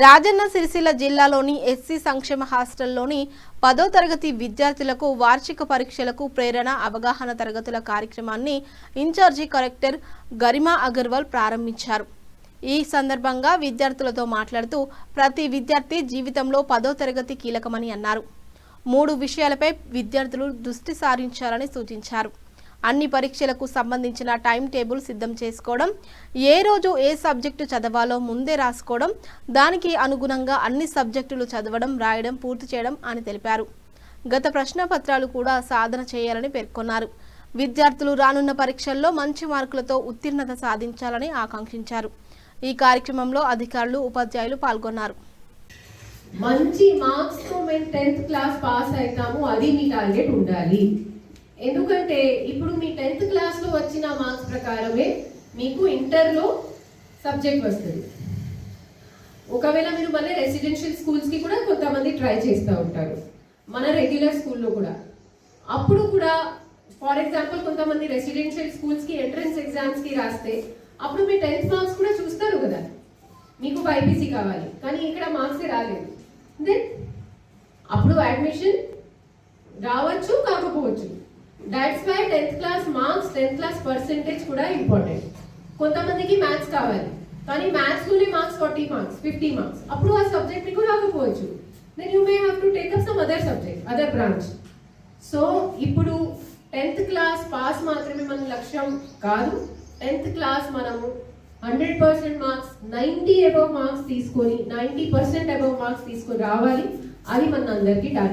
రాజన్న సిరిసిల్ల జిల్లాలోని ఎస్సీ సంక్షేమ హాస్టల్లోని పదో తరగతి విద్యార్థులకు వార్షిక పరీక్షలకు ప్రేరణ అవగాహన తరగతుల కార్యక్రమాన్ని ఇన్ఛార్జి కలెక్టర్ గరిమా అగర్వాల్ ప్రారంభించారు. ఈ సందర్భంగా విద్యార్థులతో మాట్లాడుతూ ప్రతి విద్యార్థి జీవితంలో పదో తరగతి కీలకమని అన్నారు. మూడు విషయాలపై విద్యార్థులు దృష్టి సారించాలని సూచించారు. అన్ని పరీక్షలకు సంబంధించిన టైం టేబుల్ సిద్ధం చేసుకోవడం ఏ రోజు ఏ సబ్జెక్టు చదవాలో ముందే రాసుకోవడం దానికి అనుగుణంగా అన్ని సబ్జెక్టులు చదవడం రాయడం పూర్తి చేయడం అని తెలిపారు. గత ప్రశ్నపత్రాలు కూడా సాధన చేయాలని పేర్కొన్నారు. విద్యార్థులు రానున్న పరీక్షల్లో మంచి మార్కులతో ఉత్తీర్ణత సాధించాలని ఆకాంక్షించారు. ఈ కార్యక్రమంలో అధికారులు ఉపాధ్యాయులు పాల్గొన్నారు. మంచి మార్క్స్తో మేము టెన్త్ క్లాస్ పాస్ అవుతాము అది మీ టార్గెట్ ఉండాలి. ఎందుకంటే ఇప్పుడు మీ టెన్త్ క్లాస్లో వచ్చిన మార్క్స్ ప్రకారమే మీకు ఇంటర్లో సబ్జెక్ట్ వస్తుంది. ఒకవేళ మీరు మళ్ళీ రెసిడెన్షియల్ స్కూల్స్కి కూడా కొంతమంది ట్రై చేస్తూ ఉంటారు. మన రెగ్యులర్ స్కూల్లో కూడా. అప్పుడు కూడా ఫర్ ఎగ్జాంపుల్ కొంతమంది రెసిడెన్షియల్ స్కూల్స్కి ఎంట్రన్స్ ఎగ్జామ్స్కి రాస్తే అప్పుడు మీ టెన్త్ మార్క్స్ కూడా చూస్తారు కదా. మీకు బైపీసీ కావాలి. కానీ ఇక్కడ మార్క్స్ రాలేదు. దెన్ అప్పుడు అడ్మిషన్ రావచ్చు కాకపోవచ్చు. That's why tenth class marks tenth class percentage కూడా ఇంపార్టెంట్ కొంతమందికి మ్యాథ్స్ కావాలి. కానీ మ్యాథ్స్లోనే marks forty marks fifty marks అప్పుడు ఆ సబ్జెక్ట్ మీకు రాకపోవచ్చు then you may have to up some other subject other branch so ఇప్పుడు టెన్త్ క్లాస్ పాస్ మాత్రమే మన లక్ష్యం కాదు. టెన్త్ క్లాస్ మనము hundred percent marks ninety above marks తీసుకొని నైంటీ పర్సెంట్ అబౌవ్ మార్క్స్ తీసుకొని రావాలి. అది మన అందరికీ టార్గెట్